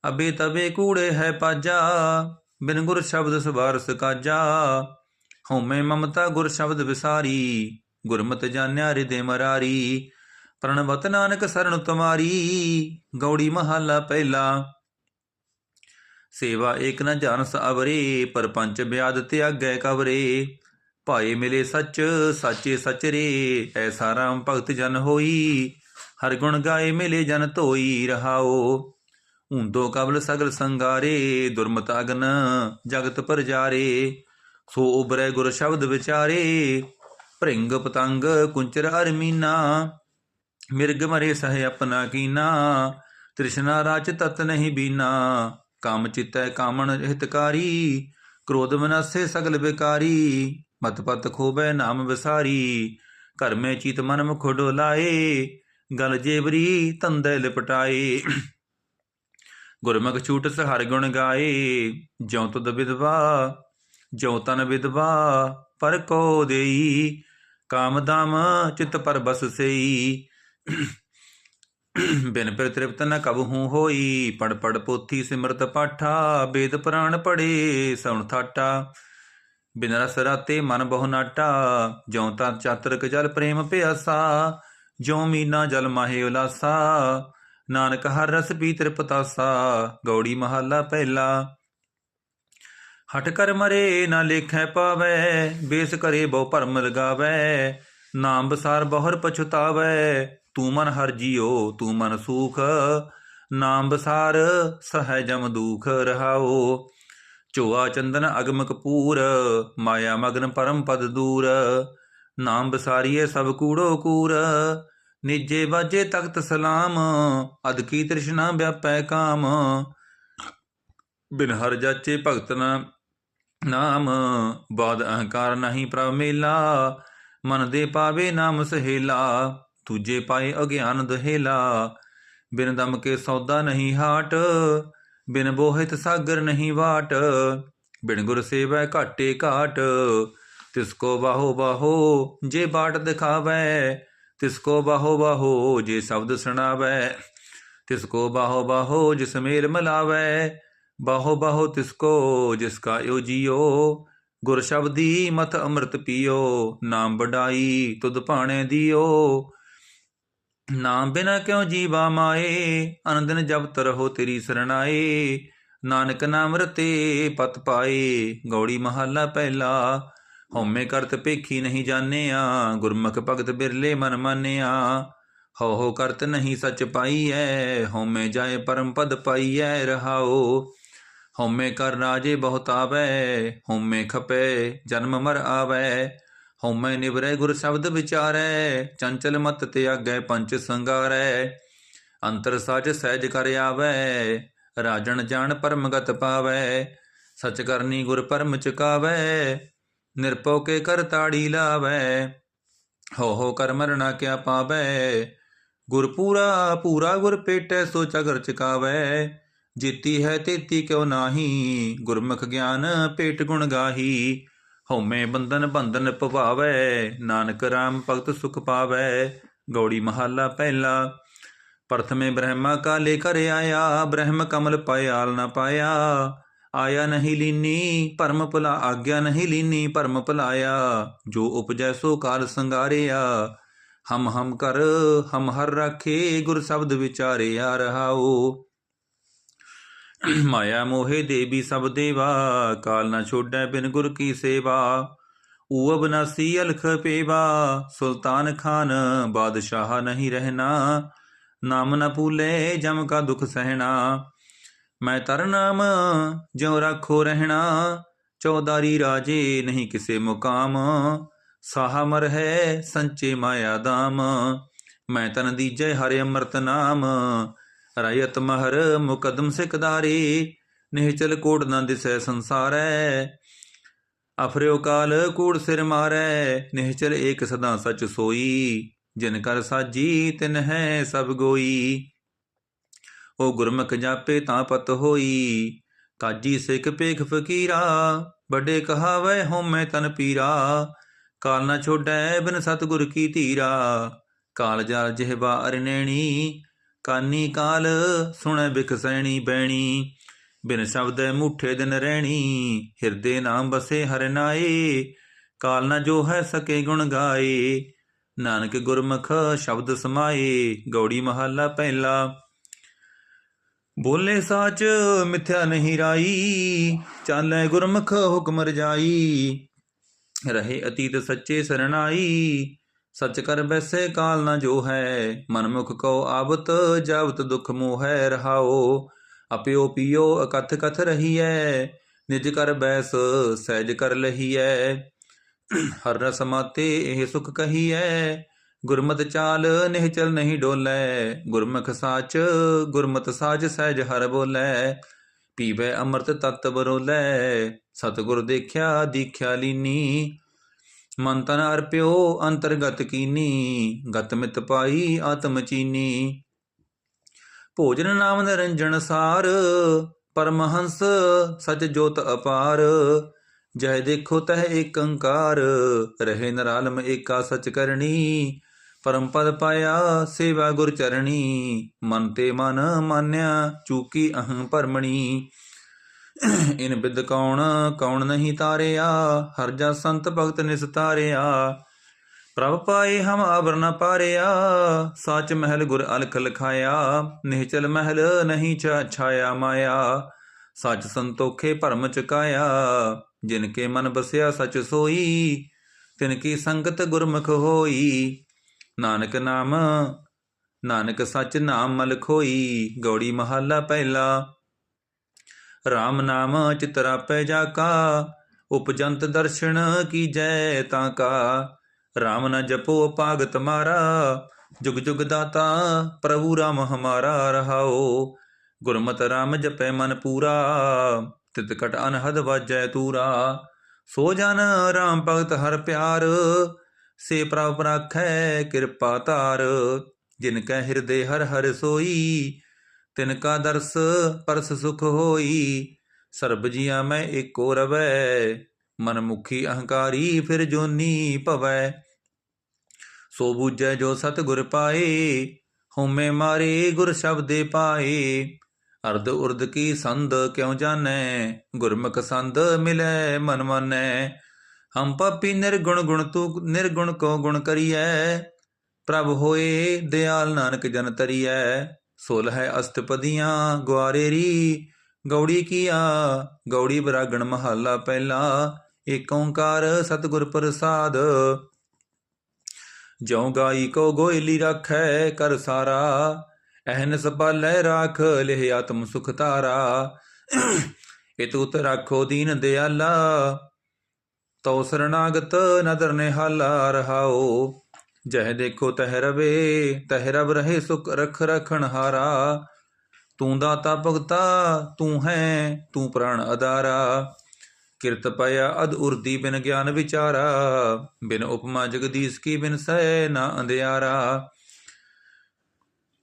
ਅਬੇ ਤਬੇ ਕੂੜੇ ਹੈ ਪਾਜਾ, ਬਿਨ ਗੁਰ ਸ਼ਬਦ ਸਵਾਰਸ ਕਾਜਾ। ਹਉਮੈ ਮਮਤਾ ਗੁਰ ਸ਼ਬਦ ਵਿਸਾਰੀ, ਗੁਰਮਤਿ ਜਾਣਿਆ ਹਿਰਦੇ ਮਰਾਰੀ। ਪ੍ਰਣਵਤ ਨਾਨਕ ਸਰਣ ਤੁਮਾਰੀ, ਗੌੜੀ ਮਹੱਲਾ ਪਹਿਲਾ। ਸੇਵਾ ਏਕ ਨ ਜਾਣਸ ਅਵਰੇ ਪਰਪੰਚ ਬਿਆਦ ਤਿਆਗੈ ਕਵਰੇ। ਭਾਏ ਮਿਲੇ ਸੱਚ, ਸਾਚੇ ਸਚ ਰੇ ਐਸਾ ਰਾਮ ਭਗਤ ਜਨ ਹੋਈ। ਹਰ ਗੁਣ ਗਾਏ ਮਿਲੇ ਜਨ ਧੋਈ ਰਹਾਓ। ਉਂਦੋ ਕਬਲ ਸਗਲ ਸੰਗਾਰੇ, ਦੁਰਮਤ ਅਗਨ ਜਗਤ ਪਰਜਾਰੇ। ਸੋ ਉਬਰੇ ਗੁਰ ਸ਼ਬਦ ਵਿਚਾਰੇ, ਭ੍ਰਿੰਗ ਪਤੰਗ ਕੁੰਚਰ ਅਰਮੀਨਾ ਮਿਰਗ ਮਰੇ ਸਹਿ ਆਪਣਾ ਕੀਨਾ, ਤ੍ਰਿਸ਼ਨਾ ਰਾਚ ਤਤ ਨਹੀਂ ਬੀਨਾ। ਕਾਮ ਚਿਤੈ ਕਾਮਣ ਹਿਤਕਾਰੀ, ਕ੍ਰੋਧ ਮਨਸੇ ਸਗਲ ਬਿਕਾਰੀ। ਮਤ ਪਤ ਖੋਬੈ ਨਾਮ ਵਿਸਾਰੀ, ਘਰ ਮੇ ਚਿਤ ਮਨ ਮੁਖ ਡੋਲਾਏ, ਗਲ ਜੇਬਰੀ ਤੰਦੇ ਲਿਪਟਾਏ। ਗੁਰਮੁਖ ਛੂਟਸ ਹਰ ਗੁਣ ਗਾਏ, ਜਿਉ ਤੁਧ ਵਿਦਵਾ ਜਿਉ ਤਨ ਵਿਦਵਾ ਪਰ ਕੋ ਦੇਈ, ਕਾਮ ਦਾਮ ਚਿਤ ਪਰ ਬਸ ਸਈ। ਬਿਨ ਪਰ ਤ੍ਰਿਪਤ ਨ ਕਬਹੂ ਹੋਈ, ਪੜ ਪੜ ਪੋਥੀ ਸਿਮਰਤ ਪਾਠਾ, ਬੇਦ ਪ੍ਰਾਣ ਪੜੇ, ਸਉਣ ਥਾਟਾ। ਬਿਨਰਸ ਰਾਤੇ ਮਨ ਬਹੁ ਨਾਟਾ ਜਿਉ ਤਾਂ ਚਾਤਰਕ ਜਲ ਪ੍ਰੇਮ ਪਿਆਸਾ, ਜਿਉ ਮੀਨਾ ਜਲ ਮਾਹੇ ਉਲਾਸਾ। ਨਾਨਕ ਹਰ ਰਸ ਪੀ ਤ੍ਰਿਪਤਾਸਾ, ਗੌੜੀ ਮਹੱਲਾ ਪਹਿਲਾ। ਹਟ ਕਰ ਮਰੇ ਨਾ ਲੇਖੈ ਪਾਵੈ, ਬੇਸ ਕਰੇ ਬਹੁ ਭਰਮ ਲਗਾਵੈ। ਨਾਮ ਬਸਾਰ ਬਹੁਰ ਪਛਤਾਵੈ, ਤੂੰ ਮਨ ਹਰ ਜੀਓ ਤੂੰ ਮਨ ਸੂਖ। ਨਾਮ ਬਸਾਰ ਸਹਿ ਜਮ ਦੂਖ ਰਹਾਓ ਚੋਆ ਚੰਦਨ ਅਗਮ ਕਪੂਰ, ਮਾਇਆ ਮਗਨ ਪਰਮ ਪਦ ਦੂਰ, ਨਾਮ ਬਸਾਰੀਏ ਸਭ ਕੂੜੋ ਕੂਰ, ਨਿਜੇ ਬਾਜੇ ਤਖਤ ਸਲਾਮ, ਅਦ ਕੀ ਤ੍ਰਿਸ਼ਨਾ ਵਿਆਪੈ ਕਾਮ। ਬਿਨ ਹਰ ਜਾਚੇ ਭਗਤ ਨਾ ਨਾਮ, ਬਾਦ ਅਹੰਕਾਰ ਨਹੀਂ ਪ੍ਰਭ ਮੇਲਾ, ਮਨ ਦੇ ਪਾਵੇ ਨਾਮ ਸਹੇਲਾ ਤੁਝੇ ਪਾਏ ਅਗਿਆਨ ਦਹੇਲਾ। ਬਿਨ ਦਮ ਕੇ ਸੌਦਾ ਨਹੀਂ ਹਾਟ ਬਿਨ ਬੋਹਿਤ ਸਾਗਰ ਨਹੀਂ ਵਾਟ, ਬਿਨ ਗੁਰ ਸੇਵੈ ਘਾਟੇ ਘਾਟ। ਤਿਸ ਕੋ ਬਾਹੋ ਬਾਹੋ ਜੇ ਬਾਟ ਦਿਖਾਵੈ, ਤਿਸ ਕੋ ਬਾਹੋ ਬਾਹੋ ਜੇ ਸ਼ਬਦ ਸੁਣਾਵੈ। ਤਿਸ ਕੋ ਬਾਹੋ ਬਾਹੋ ਜਿਸ ਮੇਲ ਮਲਾਵੈ, ਬਾਹੋ ਬਾਹੋ ਤਿਸ ਕੋ ਜਿਸ ਕਾ ਯੋ ਜੀਓ। ਗੁਰ ਸ਼ਬਦੀ ਮਤ ਅੰਮ੍ਰਿਤ ਪੀਓ, ਨਾਮ ਵਡਾਈ ਤੁਧ ਭਾਣੇ ਦਿਓ। ਨਾਮ ਬਿਨਾ ਕਿਉ ਜੀਵਾ ਮਾਏ, ਅਨੰਦਨ ਜਪਤ ਰਹੋ ਤੇਰੀ ਸਰਣਾਏ ਨਾਨਕ ਨਾਮ ਰਤੇ ਪਤ ਪਾਏ, ਗੌੜੀ ਮਹੱਲਾ ਪਹਿਲਾ। ਹਉਮੈ ਕਰਤ ਪੇਖੀ ਨਹੀਂ ਜਾਣਿਆ, ਗੁਰਮੁਖ ਭਗਤ ਬਿਰਲੇ ਮਨ ਮਾਨਿਆ। ਹਉ ਹਉ ਕਰਤ ਨਹੀਂ ਸੱਚ ਪਾਈਐ, ਹਉਮੈ ਜਾਏ ਪਰਮ ਪਦ ਪਾਈਐ ਰਹਾਓ ਹਉਮੈ ਕਰ ਰਾਜੇ ਬਹੁਤ ਆਵੈ ਹਉਮੈ ਖਪੈ, ਜਨਮ ਮਰ ਆਵੈ। ਹਉਮੈ ਨਿਵਰੈ ਗੁਰ ਸ਼ਬਦ ਵਿਚਾਰੈ, ਚੰਚਲ ਮਤ ਤਿਆਗੈ ਪੰਚ ਸੰਗਾਰੈ। ਅੰਤਰ ਸਾਜ ਸਹਿਜ ਕਰ ਆਵੈ, ਰਾਜਣ ਜਾਣ ਪਰਮਗਤ ਪਾਵੈ। ਸਚ ਕਰਨੀ ਗੁਰ ਪਰਮ ਚੁਕਾਵੈ ਨਿਰਪਉ ਕੇ ਕਰ ਤਾੜੀ ਲਾਵੈ। ਹੋ ਹੋ ਕਰ ਮਰਣਾ ਕਿਆ ਪਾਵੈ, ਗੁਰ ਪੂਰਾ ਪੂਰਾ ਗੁਰ ਪੇਟੈ ਸੋ ਚਗਰ ਚਕਾਵੈ। ਜੀਤੀ ਹੈ ਤੇਤੀ ਕਿਉ ਨਾਹੀ, ਗੁਰਮੁਖ ਗਿਆਨ ਪੇਟ ਗੁਣ ਗਾਹੀ। ਹਉਮੈ ਬੰਧਨ ਬੰਧਨ ਪਵਾਵੈ ਨਾਨਕ RAM ਭਗਤ ਸੁਖ ਪਾਵੈ, ਗੌੜੀ ਮਹੱਲਾ ਪਹਿਲਾ। ਪ੍ਰਥਮੇ ਬ੍ਰਹਮਾ ਕਾਲੇ ਕਰ ਆਇਆ, ਬ੍ਰਹਮ ਕਮਲ ਪਾਇਆਲ ਨ ਪਾਇਆ। ਆਇਆ ਨਹੀਂ ਲੀਨੀ ਭਰਮ ਭੁਲਾ ਆਗਿਆ ਨਹੀਂ ਲੀਨੀ ਭਰਮ ਭੁਲਾਇਆ। ਜੋ ਉਪਜੈ ਸੋ ਕਾਲ ਸੰਗਾਰਿਆ। ਹਮ ਹਮ ਕਰ ਹਮ ਹਰ ਰਾਖੇ, ਗੁਰ ਸ਼ਬਦ ਵਿਚਾਰੇ ਆ ਰਹਾਓ ਮਾਇਆ ਮੋਹਿ ਦੇਵੀ ਸਭ ਦੇਵਾ, ਕਾਲ ਨਾ ਛੋੜੈ ਬਿਨ ਗੁਰ ਕੀ ਸੇਵਾ। ਊ ਅਬਨਾਸੀ ਅਲਖ ਪੇਵਾ, ਸੁਲਤਾਨ ਖਾਨ ਬਾਦਸ਼ਾਹ ਨਹੀਂ ਰਹਿਣਾ। ਨਾਮ ਨ ਭੂਲੇ ਜਮ ਕਾ ਦੁਖ ਸਹਿਣਾ। ਮੈਂ ਤਰ ਨਾਮ ਜਿਉ ਰੱਖੋ ਰਹਿਣਾ। ਚੌਦਾਰੀ ਰਾਜੇ ਨਹੀਂ ਕਿਸੇ ਮੁਕਾਮ। ਸਾਹ ਮਰ ਹੈ ਸੰਚੇ ਮਾਇਆ ਦਾਮ। ਮੈਂ ਤਨ ਦੀਜੈ ਹਰਿ ਅੰਮ੍ਰਿਤ ਨਾਮ। ਰਾਇਤ ਮਹਰ ਮੁਕਦਮ ਸਿਕਦਾਰੀ ਨਿਹਚਲ ਕੋਟ ਨਾ ਦਿਸੈ ਸੰਸਾਰੈ। ਅਫਰਿਓ ਕਾਲ ਕੂੜ ਸਿਰ ਮਾਰੈ ਨਿਹਚਲ ਏਕ ਸਦਾ ਸਚ ਸੋਈ। ਜਿਨ ਕਰ ਸਾਜੀ, ਤਿਨ ਹੈ ਸਭ ਗੋਈ। ਉਹ ਗੁਰਮੁਖ ਜਾਪੇ ਤਾਂ ਪਤ ਹੋਈ। ਕਾਜੀ ਸਿੱਖ ਪੇਖ ਫਕੀਰਾ, ਵੱਡੇ ਕਹਾਵੇ ਹਉਮੈ ਤਨ ਪੀਰਾ। ਕਾਲ ਨਾ ਛੋੜੈ ਬਿਨ ਸਤਗੁਰ ਕੀ ਧੀਰਾ। ਕਾਲ ਜਾਲ ਜਿਹਵਾ ਅਰਨੈਣੀ ਕਾਨੀ ਕਾਲ, ਸੁਣੈ ਬਿਖਸੈਣੀ ਬੈਣੀ। ਬਿਨ ਸ਼ਬਦ ਮੁਠੇ ਦਿਨ ਰਹਿਣੀ ਹਿਰਦੇ ਨਾਮ ਬਸੇ ਹਰਿ ਨਾਏ। ਕਾਲ ਨਾ ਜੋ ਹੈ ਸਕੇ ਗੁਣ ਗਾਏ। ਨਾਨਕ ਗੁਰਮੁਖ ਸ਼ਬਦ ਸਮਾਏ, ਗੌੜੀ ਮਹੱਲਾ ਪਹਿਲਾ। ਬੋਲੇ ਸਾਚ ਮਿਥਿਆ ਨਹੀਂ ਰਾਈ, ਚਾਲੈ ਗੁਰਮੁਖ ਹੁਕਮ ਰਜਾਈ। ਰਹੇ ਅਤੀਤ ਸੱਚੇ ਸਰਣਾਈ ਸਚ ਕਰ ਬੈਸੇ ਕਾਲ ਨਾ ਜੋ ਹੈ, ਮਨਮੁਖ ਕੋ ਆਵਤ, ਜਾਵਤ ਦੁਖ ਮੋਹ ਹੈ ਰਹਾਓ ਅਪਿਓ ਪਿਓ, ਅਕਥ ਕਥ ਰਹੀ ਹੈ ਨਿਜ ਕਰ ਬੈਸ, ਸਹਿਜ ਕਰ ਲਹੀਐ। ਹਰ ਰਸ ਮਾਤੇ, ਇਹ ਸੁਖ ਕਹੀ ਹੈ ਗੁਰਮਤ ਚਾਲ ਨਿਹਚਲ ਨਹੀਂ ਡੋਲੇ। ਗੁਰਮੁਖ ਸਾਚ, ਗੁਰਮਤ ਸਾਜ ਸਹਿਜ ਹਰ ਬੋਲੇ। ਪੀਵੇ ਅੰਮ੍ਰਿਤ ਤਤ ਬਰੋਲੇ। ਸਤਿਗੁਰ ਦੇਖਿਆ, ਦੀਖਿਆ ਲੀਨੀ। ਮਨ ਤਨ ਅਰਪਿਓ ਅੰਤਰਗਤ ਕੀਨੀ, ਗਤ ਮਿਤ ਪਾਈ ਆਤਮ ਚੀਨੀ। ਭੋਜਨ ਨਾਮ ਨਿਰੰਜਨ ਸਾਰ, ਪਰਮਹੰਸ ਸਚ ਜੋਤ ਅਪਾਰ। ਜਹ ਦੇਖੋ ਤਹ ਏਕ ਅੰਕਾਰ ਰਹੇ ਨਰਾਲਮ ਏਕਾ ਸਚ ਕਰਨੀ। ਪਰਮ ਪਦ ਪਾਇਆ ਸੇਵਾ ਗੁਰ ਚਰਣੀ, ਮਨ ਤੇ ਮਨ ਮਾਨਿਆ, ਚੂਕੀ ਅਹੰ ਪਰਮਣੀ ਇਨ ਬਿਦ ਕੌਣ ਕੌਣ ਨਹੀਂ ਤਾਰਿਆ, ਹਰ ਜਾ ਸੰਤ ਭਗਤ ਨਿਸਤਾਰਿਆ ਪ੍ਰਭ ਪਾਏ ਹਮ ਆਬਰ ਨ ਪਾਰਿਆ, ਸਾਚ ਮਹਿਲ ਗੁਰ ਅਲਖ ਲਖਾਇਆ। ਨਿਹਚਲ ਮਹਿਲ ਨਹੀਂ ਛਾ ਛਾਇਆ ਮਾਇਆ, ਸੱਚ ਸੰਤੋਖੇ ਭਰਮ ਚੁਕਾਇਆ। ਜਿਨ ਕੇ ਮਨ ਬਸਿਆ ਸਚ ਸੋਈ, ਤਿਨ ਕੀ ਸੰਗਤ ਗੁਰਮੁਖ ਹੋਈ। ਨਾਨਕ ਨਾਮ, ਨਾਨਕ ਸਚ ਨਾਮ ਮਲ ਖੋਈ ਗੌੜੀ ਮਹੱਲਾ ਪਹਿਲਾ। RAM ਨਾਮ ਚਿਤਰਾ ਪੈ ਜਾ ਕਾ, ਉਪਜੰਤ ਦਰਸ਼ਨ ਕੀਜੈ ਤਾਂ ਕਾ। RAM ਨ ਜਪੋ ਪਾਗਤ ਮਾਰਾ, ਜੁਗ ਜੁਗ ਦਾਤਾ ਪ੍ਰਭੂ RAM ਹਮਾਰਾ ਰਹਾਓ। ਗੁਰਮਤਿ RAM ਜਪੈ ਮਨ ਪੂਰਾ ਤਿਤਕਟ ਅਨਹਦ ਵਾਜੈ ਤੂਰਾ। ਸੋ ਜਨ RAM ਭਗਤ ਹਰ ਪਿਆਰ, ਸੇ ਪ੍ਰਭ ਰਾਖੈ ਕਿਰਪਾ ਧਾਰ ਜਿਨ ਕੈ ਹਿਰਦੇ ਹਰ ਹਰ ਸੋਈ ਤਿਨ ਕਾ ਦਰਸ ਪਰਸ ਸੁਖ ਹੋਈ, ਸਰਬ ਜੀਆਂ ਮੈਂ ਏਕੋ ਰਵੈ ਮਨ ਮੁਖੀ ਅਹੰਕਾਰੀ ਫਿਰ ਜੋਨੀ ਭਵੈ। ਸੋ ਬੂਝੈ ਜੋ ਸਤ ਗੁਰ ਪਾਏ, ਹਉਮੈ ਮਾਰੇ ਗੁਰ ਸ਼ਬਦੇ ਪਾਏ। ਅਰਧ ਉਰਦ ਕੀ ਸੰਦ ਕਿਉ ਜਾਣੈ, ਗੁਰਮੁਖ ਸੰਦ ਮਿਲੈ ਮਨ ਮਾਨੈ। ਹਮ ਪਾਪੀ ਨਿਰਗੁਣ ਗੁਣ ਤੂ, ਨਿਰਗੁਣ ਕੋ ਗੁਣ ਕਰੀਐ। ਪ੍ਰਭ ਹੋਏ, ਦਿਆਲ ਨਾਨਕ ਜਨ ਤਰੀਐ। ਸੋਲ ਹੈ ਅਸਤਪਦੀਆਂ ਗੌੜੀ ਕੀਆ, ਗੌੜੀ ਬਰਾਗਣ ਮਹੱਲਾ ਪਹਿਲਾ, ਏਕ ਓੰਕਾਰ ਸਤਿਗੁਰ ਪ੍ਰਸਾਦ। ਜਿਉ ਗਾਈ ਕੋ ਗੋਇਲੀ ਰੱਖੈ ਕਰ ਸਾਰਾ ਅਹਨ ਸਪਾਲੈ ਰਾਖ ਲਿਹ ਆਤਮ ਸੁਖ ਤਾਰਾ ਇਤੁਤ ਰਾਖੋ ਦੀਨ ਦਿਆਲਾ, ਤਉ ਸਰਣਾਗਤ ਨਦਰ ਨਿਹਾਲਾ ਰਹਾਓ। ਜਹ ਦੇਖੋ ਤਹ ਰਵੇ, ਤਹ ਰਬ ਰਹੇ ਸੁਖ ਰਖ ਰਖਣ ਹਾਰਾ। ਤੂੰ ਦਾਤਾ ਭਗਤਾ, ਤੂੰ ਹੈ, ਤੂੰ ਪ੍ਰਾਣ ਅਦਾਰਾ ਕਿਰਤ ਪਿਆ ਅਦ ਉਰਦੀ ਬਿਨ ਗਿਆਨ ਵਿਚਾਰਾ। ਬਿਨ ਉਪਮਾ ਜਗਦੀਸ਼ ਕੀ ਬਿਨ ਸਹਿ ਨਾ ਅੰਧਿਆਰਾ।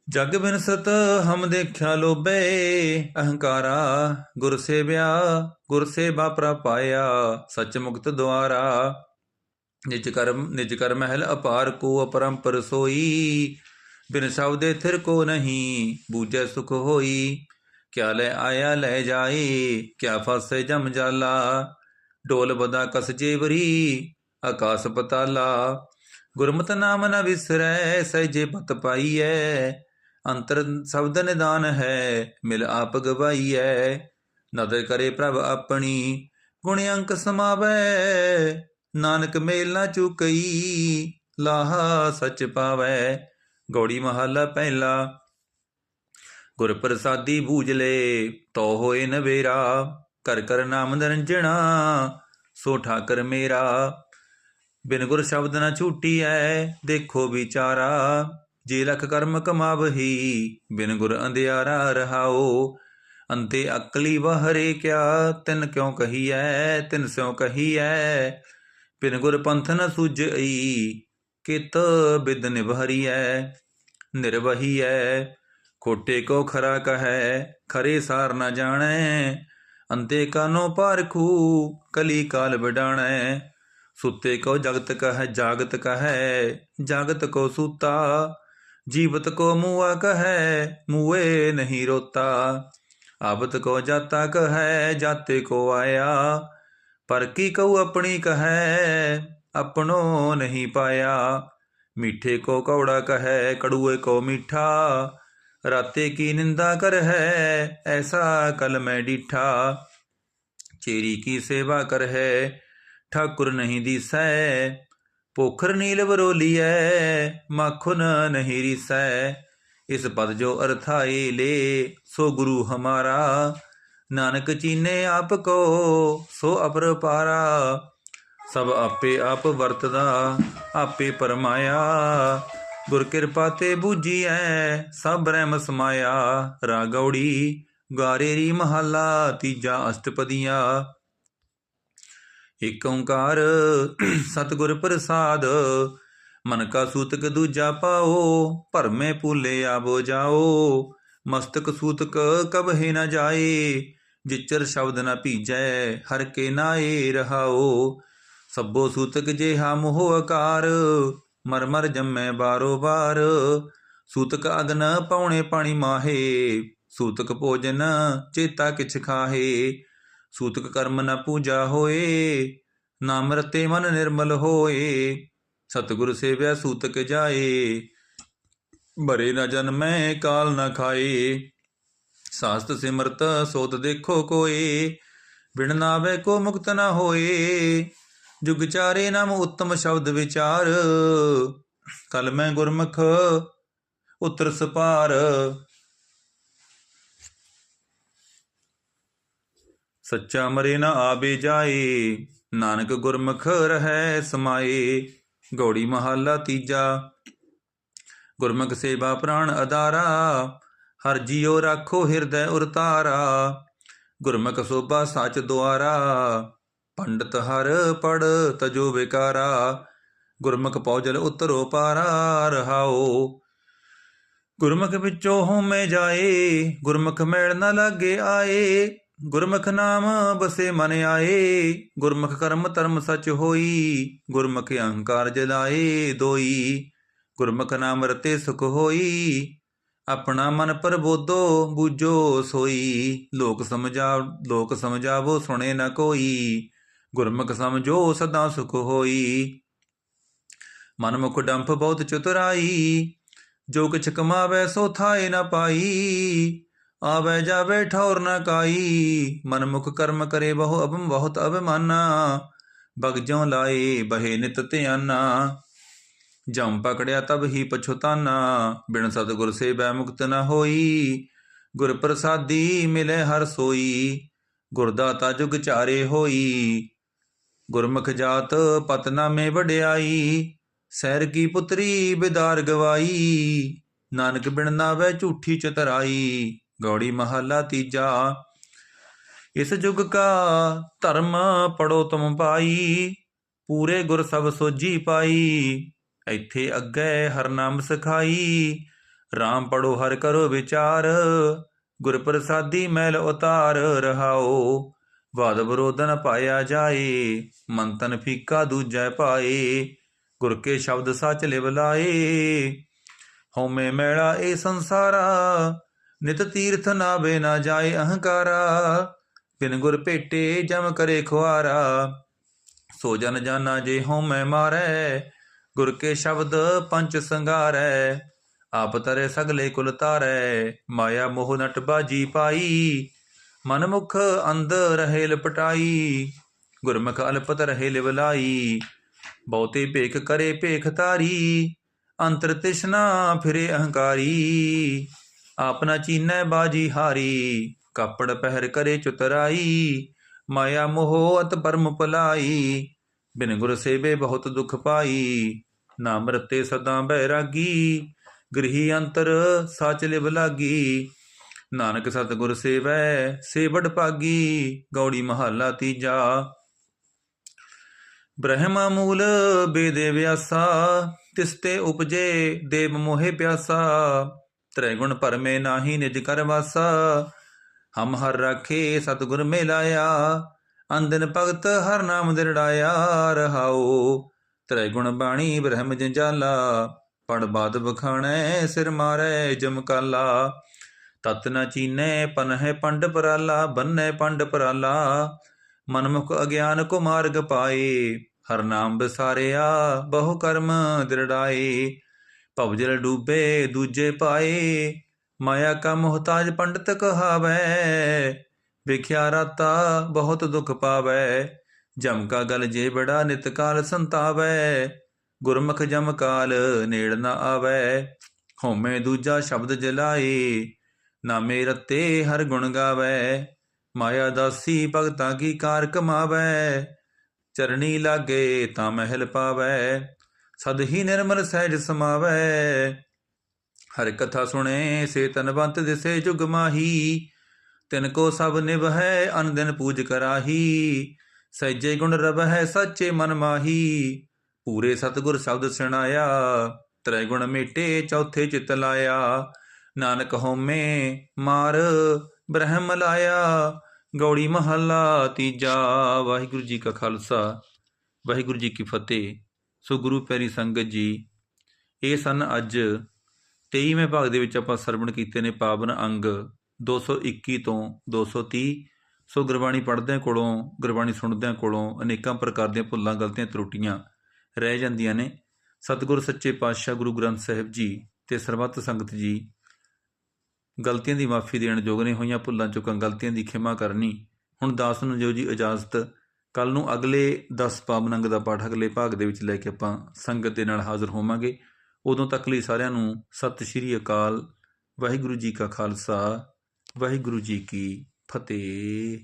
ਜਗ ਬਿਨ ਸਤ ਹਮ ਦੇਖਿਆ ਲੋਬੇ ਅਹੰਕਾਰਾ। ਗੁਰ ਸੇਵਿਆ, ਗੁਰ ਸੇਵਾ ਪ੍ਰਪਾਇਆ ਸਚ ਮੁਕਤ ਦੁਆਰਾ। ਨਿਜ ਕਰਮ, ਨਿਜ ਕਰ ਮਹਿਲ ਅਪਾਰ ਕੋ ਅਪਰੰਪਰ ਸੋਈ। ਬਿਨ ਸ਼ਬਦੇ ਥਿਰ ਕੋ ਨਹੀਂ, ਬੂਝੈ ਸੁਖ ਹੋਈ। ਕਿਆ ਲੈ ਆਇਆ ਲੈ ਜਾਏ, ਕਿਆ ਫਸੇ ਜਮ ਜਾਲਾ। ਡੋਲ ਬਦਾ ਕਸ ਜੇਵਰੀ, ਆਕਾਸ ਪਤਾਲਾ। ਗੁਰਮਤਿ ਨਾਮ ਨਾ ਵਿਸਰੈ ਸਹਿਜੇ ਪਤ ਪਾਈਐ। ਅੰਤਰ ਸ਼ਬਦ ਨਿਦਾਨ ਹੈ, ਮਿਲ ਆਪ ਗਵਾਈਐ। ਨਦਰ ਕਰੇ ਪ੍ਰਭ ਆਪਣੀ, ਗੁਣ ਅੰਕ ਸਮਾਵੈ। ਨਾਨਕ ਮੇਲ ਨਾ ਚੁਕਈ, ਲਾਹਾ ਸਚ ਪਾਵੈ। ਗੌੜੀ ਮਹੱਲਾ ਪਹਿਲਾ। ਗੁਰ ਪ੍ਰਸਾਦੀ ਬੂਝ ਲੈ ਤੋ ਹੋਏ ਨਵੇਰਾ। ਕਰ ਕਰ ਨਾਮ ਨਿਰੰਜਣਾ, ਸੋ ਠਾਕਰ ਮੇਰਾ। ਬਿਨ ਗੁਰ ਸ਼ਬਦ ਨਾ ਛੂਟੀ ਐ ਦੇਖੋ ਵਿਚਾਰਾ। ਜੇ ਲਖ ਕਰਮ ਕਮਾਵਹੀ, ਬਿਨ ਗੁਰ ਅੰਧਿਆਰਾ ਰਹਾਓ। ਅੰਤੇ ਅਕਲੀ ਵਹਰੇ ਕਿਆ, ਤਿਨ ਕਿਉ ਕਹੀਐ, ਤਿਨ ਸਿਉ ਕਹੀਐ। ਬਿਨ ਗੁਰ ਪੰਥ ਨ ਸੁਝਈ, ਕਿਤ ਬਿਦ ਨਿਭਰੀਐ, ਨਿਰਵਹੀਐ, ਖੋਟੇ ਕੋ ਖਰਾ ਕਹੈ, ਖਰੇ ਸਾਰ ਨ ਜਾਣੈ, ਅੰਤੇ ਕਾਨੋ ਪਾਰਖੂ, ਕਲੀ ਕਾਲ ਵਡਾਣੈ, ਸੁਤੇ ਕੋ ਜਗਤ ਕਹੈ, ਜਾਗਤ ਕਹੈ, ਜਾਗਤ ਕੋ ਸੂਤਾ, ਜੀਵਤ ਕੋ ਮੂਆ ਕਹੈ, ਮੂਏ ਨਹੀਂ ਰੋਤਾ ਆਬਤ ਕੋ ਜਾਤਾ ਕਹੈ, ਜਾਤੇ ਕੋ ਆਇਆ ਪਰ ਕੀ ਕਉ ਆਪਣੀ ਕਹੈ, ਆਪਣੋ ਨਹੀਂ ਪਾਇਆ। ਮੀਠੇ ਕੋ ਕੌੜਾ ਕਹੈ, ਕੜੂਏ ਕੋ ਮੀਠਾ। ਰਾਤੇ ਕੀ ਨਿੰਦਾ ਕਰ ਹੈ ਐਸਾ ਕਲ ਮੈਂ ਡੀਠਾ। ਚੇਰੀ ਕੀ ਸੇਵਾ ਕਰ ਹੈ ਠਾਕੁਰ ਨਹੀਂ ਦੀਸੈ। ਪੋਖਰ ਨੀਲ ਵਰੋਲੀਐ, ਮੱਖੁਨ ਨਹੀਂ ਰੀਸੈ। ਇਸ ਪਦ ਜੋ ਅਰਥਾਏ ਲੇ, ਸੋ ਗੁਰੂ ਹਮਾਰਾ। ਨਾਨਕ ਚੀਨੇ ਆਪ ਕੋ, ਸੋ ਅਪਰਪਾਰਾ ਸਭ ਆਪੇ ਆਪ ਵਰਤਦਾ, ਆਪੇ ਪਰਮਾਇਆ। ਗੁਰ ਕਿਰਪਾ ਤੇ ਬੂਝੀਐ ਸਭ ਬ੍ਰਹਮ ਸਮਾਇਆ। ਰਾਗੌੜੀ, ਗਾਰੇਰੀ ਮਹੱਲਾ, ਤੀਜਾ ਅਸ਼ਟਪਦੀਆਂ। ਏਕ ਓੰਕਾਰ, ਸਤਿਗੁਰ ਪ੍ਰਸਾਦ। ਮਨ ਕਾ ਸੂਤਕ ਦੂਜਾ ਪਾਓ, ਭਰਮੇ ਪੂਲੇ ਆਵੋ ਜਾਓ। ਮਸਤਕ ਸੂਤਕ ਕਬਹੇ ਨਾ ਜਾਏ, ਜਿਚਰ ਸ਼ਬਦ ਨਾ ਭੀਜੈ, ਹਰ ਕੇ ਨਾਏ ਰਹਾਓ ਸਭੋ ਸੂਤਕ ਜੇ ਹਮ ਹੋ ਆਕਾਰ ਮਰ ਜੰਮੈ ਬਾਰੋ ਬਾਰ। ਸੂਤਕ ਅਗਨ ਪੌਣੇ ਪਾਣੀ ਮਾਹੇ, ਸੂਤਕ ਭੋਜਨ ਚੇਤਾ ਕਿਛ ਖਾਹੇ। ਸੂਤਕ ਕਰਮ ਨ ਪੂਜਾ ਹੋਏ, ਨਾਮ ਰਤੇ ਮਨ ਨਿਰਮਲ ਹੋਏ। ਸਤਿਗੁਰ ਸੇਵਿਆ ਸੂਤਕ ਜਾਏ ਬਰੇ ਨਾ ਜਨਮੈ ਕਾਲ ਨਾ ਖਾਏ। ਸਾਸਤ ਸਿਮਰਤ ਸੋਤ ਦੇਖੋ ਕੋਏ, ਬਿਨ ਨਾਵੇ ਕੋ ਮੁਕਤ ਨਾ ਹੋਏ। ਜੁਗ ਚਾਰੇ ਨਾਮ ਉੱਤਮ ਸ਼ਬਦ ਵਿਚਾਰ, ਕਲ ਮੈਂ ਗੁਰਮੁਖ ਉਤਰ ਸਪਾਰ। ਸੱਚਾ ਮਰੇ ਨਾ ਆਵੇ ਜਾਏ, ਨਾਨਕ ਗੁਰਮੁਖ ਰਹੈ ਸਮਾਏ। ਗੌੜੀ ਮਹੱਲਾ ਤੀਜਾ ਗੁਰਮੁਖ ਸੇਵਾ ਪ੍ਰਾਣ ਅਦਾਰਾ ਹਰ ਜੀਉ ਰਾਖੋ ਹਿਰਦੈ ਉਰਤਾਰਾ। ਗੁਰਮੁਖ ਸੋਭਾ ਸੱਚ ਦੁਆਰਾ, ਪੰਡਤ ਹਰ ਪੜ ਤਜੋ ਵਿਕਾਰਾ। ਗੁਰਮੁਖ ਪੌਜਲ ਉਤਰੋ ਪਾਰਾ, ਰਹਾਓ। ਗੁਰਮੁਖ ਵਿੱਚੋਂ ਹੋਮੇ ਜਾਏ, ਗੁਰਮੁਖ ਮੇਲ ਨਾ ਲਾਗੇ ਆਏ। ਗੁਰਮੁਖ ਨਾਮ ਬਸੇ ਮਨ ਆਏ, ਗੁਰਮੁਖ ਕਰਮ ਧਰਮ ਸਚ ਹੋਈ। ਗੁਰਮੁਖ ਅਹੰਕਾਰ ਜਲਾਏ ਦੋਈ। ਗੁਰਮੁਖ ਨਾਮ ਰਤੇ ਸੁਖ ਹੋਈ, ਆਪਣਾ ਮਨ ਪ੍ਰਬੋਧੋ ਬੂਝੋ ਸੋਈ। ਲੋਕ ਸਮਝਾ, ਲੋਕ ਸਮਝਾਵੋ, ਸੁਣੇ ਨਾ ਕੋਈ। ਗੁਰਮੁਖ ਸਮਝੋ, ਸਦਾ ਸੁਖ ਹੋਈ। ਮਨ ਮੁਖ ਡੰਫ ਬਹੁਤ ਚਤੁਰਾਈ, ਜੋ ਕਿਛ ਕਮਾਵੇ ਸੋ ਥਾਏ ਨਾ ਪਾਈ। ਆਵੇ ਜਾਵੇ ਠੌਰ ਨਾ ਕਾਈ, ਮਨ ਮੁਖ ਕਰਮ ਕਰੇ ਬਹੁ ਅਬਮ ਬਹੁਤ ਅਭਿਮਾਨਾ। ਬਗ ਜਿਉ ਲਾਏ ਬਹੇ ਨਿਤ ਧਿਆਨਾ। ਜਮ ਪਕੜਿਆ ਤਬ ਹੀ ਪਛੁਤਾਨਾ ਬਿਨ ਸਤਿਗੁਰ ਸੇਵੈ ਮੁਕਤ ਨ ਹੋਈ। ਗੁਰ ਪ੍ਰਸਾਦੀ ਮਿਲੇ ਹਰ ਸੋਈ ਗੁਰਦਾਤਾ ਜੁਗ ਚਾਰੇ ਹੋਈ। ਗੁਰਮੁਖ ਜਾਤ ਪਤਨਾ ਮੇ ਵਡਿਆਈ ਸੈਰ ਕੀ ਪੁੱਤਰੀ ਬਿਦਾਰ ਗਵਾਈ। ਨਾਨਕ ਬਿਨ ਨਾਵੇ ਝੂਠੀ ਚਤਰਾਈ, ਗੌੜੀ ਮਹੱਲਾ ਤੀਜਾ। ਇਸ ਯੁਗ ਕਾ ਧਰਮ ਪੜੋ ਤੁਮ ਪਾਈ, ਪੂਰੇ ਗੁਰ ਸਭ ਸੋਜੀ ਪਾਈ। ਇੱਥੇ ਅੱਗੇ ਹਰ ਨਾਮ ਸਖਾਈ। RAM ਪੜੋ ਹਰ ਕਰੋ ਵਿਚਾਰ। ਗੁਰ ਪ੍ਰਸਾਦੀ ਮੈਲ ਉਤਾਰ ਰਹਾਓ। ਵਾਦ ਵਿਰੋਧਨ ਪਾਇਆ ਜਾਏ ਮੰਤਨ ਫੀਕਾ ਦੂਜੈ ਪਾਏ। ਗੁਰ ਕੇ ਸ਼ਬਦ ਸੱਚ ਲਿਵ ਲਾਏ। ਹਉਮੈ ਮੈਲਾ ਇਹ ਸੰਸਾਰਾ, ਨਿਤ ਤੀਰਥ ਨਾਵੇ ਨਾ ਜਾਏ ਅਹੰਕਾਰਾ। ਬਿਨ ਗੁਰ ਭੇਟੇ ਜਮ ਕਰੇ ਖੁਆਰਾ। ਸੋ ਜਨ ਜਾਨਾ ਜੇ ਹਉਮੈ ਮਾਰੈ ਗੁਰ ਕੇ ਸ਼ਬਦ ਪੰਚ ਸੰਗਾਰੈ, ਆਪ ਤਰੇ ਸਗਲੇ ਕੁਲ ਤਾਰੈ ਮਾਇਆ ਮੋਹ ਨਟ ਬਾਜੀ ਪਾਈ ਮਨ ਮੁਖ ਅੰਧ ਰਹੇ ਲਪਟਾਈ, ਗੁਰਮੁਖ ਅਲਪਤ ਰਹੇ ਲਿਵਲਾਈ ਬਹੁਤੇ ਭੇਖ ਕਰੇ ਭੇਖ ਤਾਰੀ ਅੰਤਰ ਤਿਸ਼ਨਾ ਫਿਰੇ ਅਹੰਕਾਰੀ ਆਪਨਾ ਚੀਨੈ ਬਾਜੀ ਹਾਰੀ, ਕਾਪੜ ਪਹਿਰ ਕਰੇ ਚੁਤਰਾਈ, ਮਾਇਆ ਮੋਹ ਅਤ ਪਰਮ ਭਲਾਈ ਬਿਨ ਗੁਰ ਸੇਵੇ ਬਹੁਤ ਦੁਖ ਪਾਈ, ਨਾਮ ਰਤੇ ਸਦਾ ਬੈਰਾਗੀ, ਗ੍ਰਹੀ ਅੰਤਰ ਸਾਚ ਲਿਵ ਲਾਗੀ। ਨਾਨਕ ਸਤਿਗੁਰ ਸੇਵੈ, ਸੇਵੜ ਭਾਗੀ, ਗੌੜੀ ਮਹੱਲਾ ਤੀਜਾ। ਬ੍ਰਹਮਾ ਮੂਲ ਬੇਦੇ ਵਿਆਸਾ ਤਿਸਤੇ ਉਪਜੇ ਦੇਵ ਮੋਹਿ ਪਿਆਸਾ। ਤ੍ਰੈ ਗੁਣ ਪਰਮੇ ਨਾਹੀ ਨਿਜ ਕਰ ਵਾਸਾ, ਹਮ ਹਰ ਰਾਖੇ ਸਤਿਗੁਰ ਮਿਲਾਇਆ। ਅੰਦਨ ਭਗਤ ਹਰ ਨਾਮ ਦਿਰੜਾਇਆ ਰਹਾਓ। ਤ੍ਰੈ ਗੁਣ ਬਾਣੀ ਬ੍ਰਹਮ ਜੰਜਾਲਾ, ਪੜ ਬਾਦ ਬਖਾਣੈ ਸਿਰ ਮਾਰੈ ਜਮਕਾਲਾ ਤਤ ਨ ਚੀਨੈ ਪਨ ਪੰਡ ਪਰਾਲਾ, ਬੰਨੈ ਪੰਡ ਪਰਾਲਾ। ਮਨਮੁਖ ਅਗਿਆਨ ਕੋ ਮਾਰਗ ਪਾਏ, ਹਰ ਨਾਮ ਵਿਸਾਰਿਆ ਬਹੁ ਕਰਮ ਦਿਰੜਾਏ। ਭਵਜਲ ਡੂਬੇ, ਦੂਜੇ ਪਾਏ, ਮਾਇਆ ਕਾ ਮੁਹਤਾਜ ਪੰਡਤ ਕਹਾਵੈ। ਵਿਖਿਆ ਰਾਤਾ ਬਹੁਤ ਦੁਖ ਪਾਵੈ, ਜਮ ਕਾ ਗਲ ਜੇ ਬੜਾ ਨਿਤ ਕਾਲ ਸੰਤਾਵੈ, ਗੁਰਮੁਖ ਜਮ ਕਾਲ ਨੇੜ ਨਾ ਆਵੈ, ਹਉਮੈ ਦੂਜਾ ਸ਼ਬਦ ਜਲਾਏ, ਨਾਮੇ ਰਤੇ ਹਰ ਗੁਣ ਗਾਵੈ, ਮਾਇਆ ਦਾਸੀ ਭਗਤਾਂ ਕੀ ਕਾਰ ਕਮਾਵੈ, ਚਰਣੀ ਲਾਗੇ ਤਾਂ ਮਹਿਲ ਪਾਵੈ, ਸਦ ਹੀ ਨਿਰਮਲ ਸਹਿਜ ਸਮਾਵੈ, ਹਰ ਕਥਾ ਸੁਣੇ ਸੇ ਤਨਵੰਤ ਦਿਸੇ ਜੁਗ ਮਾਹੀ ਤਿਨ ਕੋ ਸਭ ਨਿਭੈ ਅਨ ਦਿਨ ਪੂਜ ਕਰਾਹੀ। ਸਹਿਜੇ ਗੁਣ ਰਬ ਹੈ ਸੱਚੇ ਮਨ ਮਾਹੀ। ਪੂਰੇ ਸਤਗੁਰ ਸ਼ਬਦ ਸੁਣਾਇਆ ਤ੍ਰੈ ਗੁਣ ਮੇਟੇ, ਚੌਥੇ ਚਿਤ ਲਾਇਆ। ਨਾਨਕ ਹਉਮੈ, ਮਾਰ ਬ੍ਰਹਮ ਲਾਇਆ। ਗੌੜੀ ਮਹੱਲਾ, ਤੀਜਾ, ਵਾਹਿਗੁਰੂ ਜੀ ਕਾ ਖਾਲਸਾ। ਵਾਹਿਗੁਰੂ ਜੀ ਕੀ ਫਤਿਹ। ਸੋ ਗੁਰੂ ਪਿਆਰੀ ਸੰਗਤ ਜੀ, ਇਹ ਸਨ ਅੱਜ 23ਵੇਂ ਭਾਗ ਦੇ ਵਿੱਚ ਆਪਾਂ ਸਰਵਣ ਕੀਤੇ ਨੇ ਪਾਵਨ ਅੰਗ। 221 ਤੋਂ 230 ਸੋ ਗੁਰਬਾਣੀ ਪੜ੍ਹਦਿਆਂ ਕੋਲੋਂ, ਗੁਰਬਾਣੀ ਸੁਣਦਿਆਂ ਕੋਲੋਂ ਅਨੇਕਾਂ ਪ੍ਰਕਾਰ ਦੀਆਂ ਭੁੱਲਾਂ, ਗਲਤੀਆਂ, ਤਰੁੱਟੀਆਂ ਰਹਿ ਜਾਂਦੀਆਂ ਨੇ। ਸਤਿਗੁਰ ਸੱਚੇ ਪਾਤਸ਼ਾਹ ਗੁਰੂ ਗ੍ਰੰਥ ਸਾਹਿਬ ਜੀ ਤੇ ਸਰਬੱਤ ਸੰਗਤ ਜੀ ਗਲਤੀਆਂ ਦੀ ਮਾਫੀ ਦੇਣ ਯੋਗ ਨੇ ਹੋਈਆਂ ਭੁੱਲਾਂ ਚੁੱਕਾਂ ਗਲਤੀਆਂ ਦੀ ਖਿਮਾ ਕਰਨੀ। ਹੁਣ ਦਾਸ ਨੂੰ ਜੋ ਜੀ ਇਜਾਜ਼ਤ ਕੱਲ ਨੂੰ ਅਗਲੇ 10 ਪਾਵਨ ਅੰਗ ਦਾ ਪਾਠ ਅਗਲੇ ਭਾਗ ਦੇ ਵਿੱਚ ਲੈ ਕੇ ਆਪਾਂ ਸੰਗਤ ਦੇ ਨਾਲ ਹਾਜ਼ਰ ਹੋਵਾਂਗੇ। ਉਦੋਂ ਤੱਕ ਲਈ ਸਾਰਿਆਂ ਨੂੰ ਸਤਿ ਸ਼੍ਰੀ ਅਕਾਲ, ਵਾਹਿਗੁਰੂ ਜੀ ਕਾ ਖਾਲਸਾ ਵਾਹਿਗੁਰੂ ਜੀ ਕੀ ਫਤਿਹ।